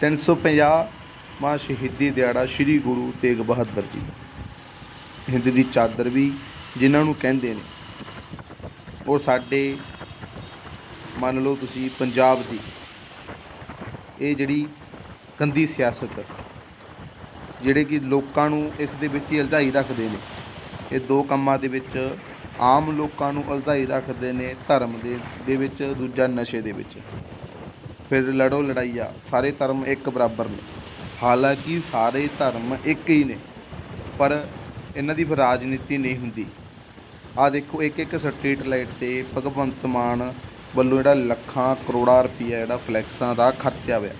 350ਵਾਂ ਸ਼ਹੀਦੀ ਦਿਹਾੜਾ ਸ੍ਰੀ ਗੁਰੂ ਤੇਗ ਬਹਾਦਰ ਜੀ। ਹਿੰਦ ਦੀ ਚਾਦਰ ਵੀ ਜਿਨ੍ਹਾਂ ਨੂੰ ਕਹਿੰਦੇ ਨੇ। ਉਹ ਸਾਡੇ, ਮੰਨ ਲਓ ਤੁਸੀਂ ਪੰਜਾਬ ਦੀ, ਇਹ ਜਿਹੜੀ ਗੰਦੀ ਸਿਆਸਤ ਜਿਹੜੇ ਕਿ ਲੋਕਾਂ ਨੂੰ ਇਸ ਦੇ ਵਿੱਚ ਹੀ ਅਲਝਾਈ ਰੱਖਦੇ ਨੇ। ਇਹ ਦੋ ਕੰਮਾਂ ਦੇ ਵਿੱਚ ਆਮ ਲੋਕਾਂ ਨੂੰ ਉਲਝਾਈ ਰੱਖਦੇ ਨੇ, ਧਰਮ ਦੇ ਦੇ ਵਿੱਚ, ਦੂਜਾ ਨਸ਼ੇ ਦੇ ਵਿੱਚ। ਫਿਰ ਲੜੋ ਲੜਾਈਆ, ਸਾਰੇ ਧਰਮ ਇੱਕ ਬਰਾਬਰ ਨੇ। ਹਾਲਾਂਕਿ ਸਾਰੇ ਧਰਮ ਇੱਕ ਹੀ ਨੇ, ਪਰ ਇਹਨਾਂ ਦੀ ਫਿਰ ਰਾਜਨੀਤੀ ਨਹੀਂ ਹੁੰਦੀ। ਆ ਦੇਖੋ ਇੱਕ ਇੱਕ ਸਟਰੀਟ ਲਾਈਟ ਤੇ ਭਗਵੰਤ ਮਾਨ ਵੱਲੋਂ ਜਿਹੜਾ ਲੱਖਾਂ ਕਰੋੜਾਂ ਰੁਪਈਆ ਜਿਹੜਾ ਫਲੈਕਸਾਂ ਦਾ ਖਰਚਿਆ ਹੋਇਆ।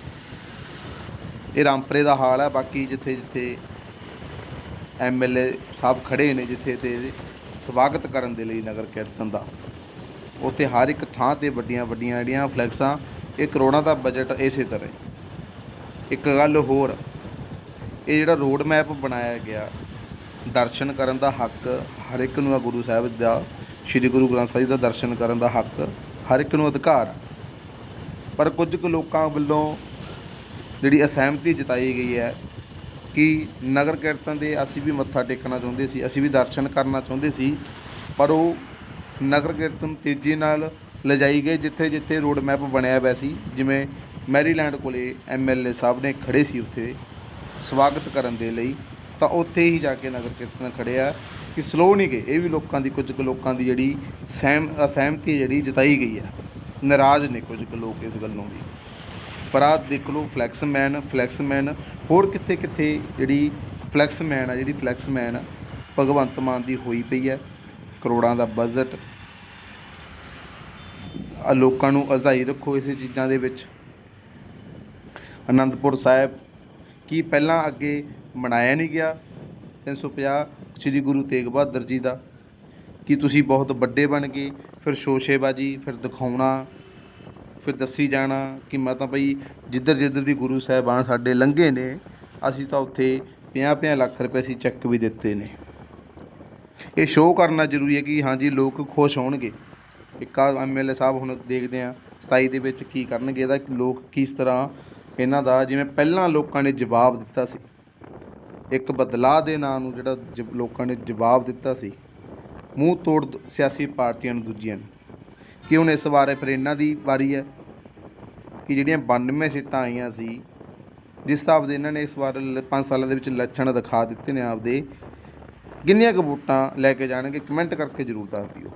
ਇਹ ਰਾਮਪਰੇ ਦਾ ਹਾਲ ਹੈ, ਬਾਕੀ ਜਿੱਥੇ ਜਿੱਥੇ ਐਮਐਲਏ ਸਾਹਿਬ ਖੜੇ ਨੇ, ਜਿੱਥੇ ਤੇ ਸਵਾਗਤ ਕਰਨ ਦੇ ਲਈ ਨਗਰ ਕੀਰਤਨ ਦਾ, ਉੱਥੇ ਹਰ ਇੱਕ ਥਾਂ ਤੇ ਵੱਡੀਆਂ ਵੱਡੀਆਂ ਜਿਹੜੀਆਂ ਫਲੈਕਸਾਂ ਇਹ ਕਰੋੜਾਂ ਦਾ ਬਜਟ ਇਸੇ ਤਰ੍ਹਾਂ ਇੱਕ ਗੱਲ ਹੋਰ, ਇਹ ਜਿਹੜਾ ਰੋਡ ਮੈਪ ਬਣਾਇਆ ਗਿਆ, ਦਰਸ਼ਨ ਕਰਨ ਦਾ ਹੱਕ ਹਰ ਇੱਕ ਨੂੰ ਆ ਗੁਰੂ ਸਾਹਿਬ ਦਾ, ਸ੍ਰੀ ਗੁਰੂ ਗ੍ਰੰਥ ਸਾਹਿਬ ਜੀ ਦਾ ਦਰਸ਼ਨ ਕਰਨ ਦਾ ਹੱਕ ਹਰ ਇੱਕ ਨੂੰ ਅਧਿਕਾਰ। ਪਰ ਕੁਝ ਕੁ ਲੋਕਾਂ ਵੱਲੋਂ ਜਿਹੜੀ ਅਸਹਿਮਤੀ ਜਤਾਈ ਗਈ ਹੈ ਕਿ ਨਗਰ ਕੀਰਤਨ ਦੇ ਅਸੀਂ ਵੀ ਮੱਥਾ ਟੇਕਣਾ ਚਾਹੁੰਦੇ ਸੀ, ਅਸੀਂ ਵੀ ਦਰਸ਼ਨ ਕਰਨਾ ਚਾਹੁੰਦੇ ਸੀ, ਪਰ ਉਹ ਨਗਰ ਕੀਰਤਨ ਤੇਜ਼ੀ ਨਾਲ ਲਿਜਾਈ ਗਏ ਜਿੱਥੇ ਜਿੱਥੇ ਰੋਡ ਮੈਪ ਬਣਿਆ ਹੋਇਆ ਸੀ, ਜਿਵੇਂ ਮੈਰੀਲੈਂਡ ਕੋਲੇ ਐਮਐਲਏ ਸਾਹਿਬ ਨੇ ਖੜੇ ਸੀ ਉੱਥੇ ਸਵਾਗਤ ਕਰਨ ਦੇ ਲਈ, ਤਾਂ ਉੱਥੇ ਹੀ ਜਾ ਕੇ ਨਗਰ ਕੀਰਤਨ ਖੜਿਆ ਕਿ ਸਲੋ ਨਹੀਂ ਗਏ, ਇਹ ਵੀ ਲੋਕਾਂ ਦੀ, ਕੁਝ ਕੁ ਲੋਕਾਂ ਦੀ ਜਿਹੜੀ ਸਹਿਮ, ਅਸਹਿਮਤੀ ਜਿਹੜੀ ਜਤਾਈ ਗਈ ਹੈ ਨਾਰਾਜ਼ ਨੇ ਕੁਝ ਕੁ ਲੋਕ ਇਸ ਗੱਲੋਂ ਵੀ। ਪਰ ਆਹ ਦੇਖ ਲਓ ਫਲੈਕਸਮੈਨ ਫਲੈਕਸਮੈਨ ਹੋਰ ਕਿੱਥੇ ਕਿੱਥੇ ਜਿਹੜੀ ਫਲੈਕਸਮੈਨ ਆ, ਜਿਹੜੀ ਫਲੈਕਸਮੈਨ ਭਗਵੰਤ ਮਾਨ ਦੀ ਹੋਈ ਪਈ ਹੈ ਕਰੋੜਾਂ ਦਾ ਬਜਟ ਲੋਕਾਂ ਨੂੰ ਅਜ਼ਾਈ ਰੱਖੋ ਇਸੇ ਚੀਜ਼ਾਂ ਦੇ ਵਿੱਚ। ਅਨੰਦਪੁਰ ਸਾਹਿਬ ਕੀ ਪਹਿਲਾਂ ਅੱਗੇ ਮਨਾਇਆ ਨਹੀਂ ਗਿਆ? 350 ਸ੍ਰੀ ਗੁਰੂ ਤੇਗ ਬਹਾਦਰ ਜੀ ਦਾ। ਕਿ ਤੁਸੀਂ ਬਹੁਤ ਵੱਡੇ ਬਣ ਗਏ? ਫਿਰ ਸ਼ੋਸ਼ੇਬਾਜੀ, ਫਿਰ ਦਿਖਾਉਣਾ, ਫਿਰ ਦੱਸੀ ਜਾਣਾ ਕਿ ਮੈਂ ਤਾਂ ਭਈ ਜਿੱਧਰ ਜਿੱਧਰ ਦੀ ਗੁਰੂ ਸਾਹਿਬਾਨ ਸਾਡੇ ਲੰਘੇ ਨੇ, ਅਸੀਂ ਤਾਂ ਉੱਥੇ 50-50 ਲੱਖ ਰੁਪਏ ਅਸੀਂ ਚੈੱਕ ਵੀ ਦਿੱਤੇ ਨੇ। ਇਹ ਸ਼ੋਅ ਕਰਨਾ ਜ਼ਰੂਰੀ ਹੈ ਕਿ ਹਾਂਜੀ ਲੋਕ ਖੁਸ਼ ਹੋਣਗੇ। ਇੱਕ ਆ ਐਮਐਲਏ ਸਾਹਿਬ ਹੁਣ ਦੇਖਦੇ ਆ 27 ਦੇ ਵਿੱਚ ਕੀ ਕਰਨਗੇ, ਇਹਦਾ ਲੋਕ ਕਿਸ ਤਰ੍ਹਾਂ ਇਹਨਾਂ ਦਾ, ਜਿਵੇਂ ਪਹਿਲਾਂ ਲੋਕਾਂ ਨੇ ਜਵਾਬ ਦਿੱਤਾ ਸੀ। ਇੱਕ ਬਦਲਾਅ ਦੇ ਨਾਂ ਨੂੰ ਜਿਹੜਾ ਜ- ਲੋਕਾਂ ਨੇ ਜਵਾਬ ਦਿੱਤਾ ਸੀ, ਮੂੰਹ ਤੋੜ ਦ- ਸਿਆਸੀ ਪਾਰਟੀਆਂ ਨੂੰ ਦੂਜੀਆਂ ਨੂੰ। ਕਿ ਹੁਣ ਇਸ ਵਾਰੇ ਫਿਰ ਇਹਨਾਂ ਦੀ ਵਾਰੀ ਹੈ? ਕਿ ਜਿਹੜੀਆਂ 92 ਸੀਟਾਂ ਆਈਆਂ ਸੀ, ਜਿਸ ਹਿਸਾਬ ਦੇ ਇਹਨਾਂ ਨੇ ਇਸ ਵਾਰ 5 ਸਾਲਾਂ ਦੇ ਵਿੱਚ ਲੱਛਣ ਦਿਖਾ ਦਿੱਤੇ ਨੇ ਆਪਦੇ, ਕਿੰਨੀਆਂ ਕੁ ਵੋਟਾਂ ਲੈ ਕੇ ਜਾਣਗੇ, ਕਮੈਂਟ ਕਰਕੇ ਜ਼ਰੂਰ ਦੱਸ ਦਿਓ।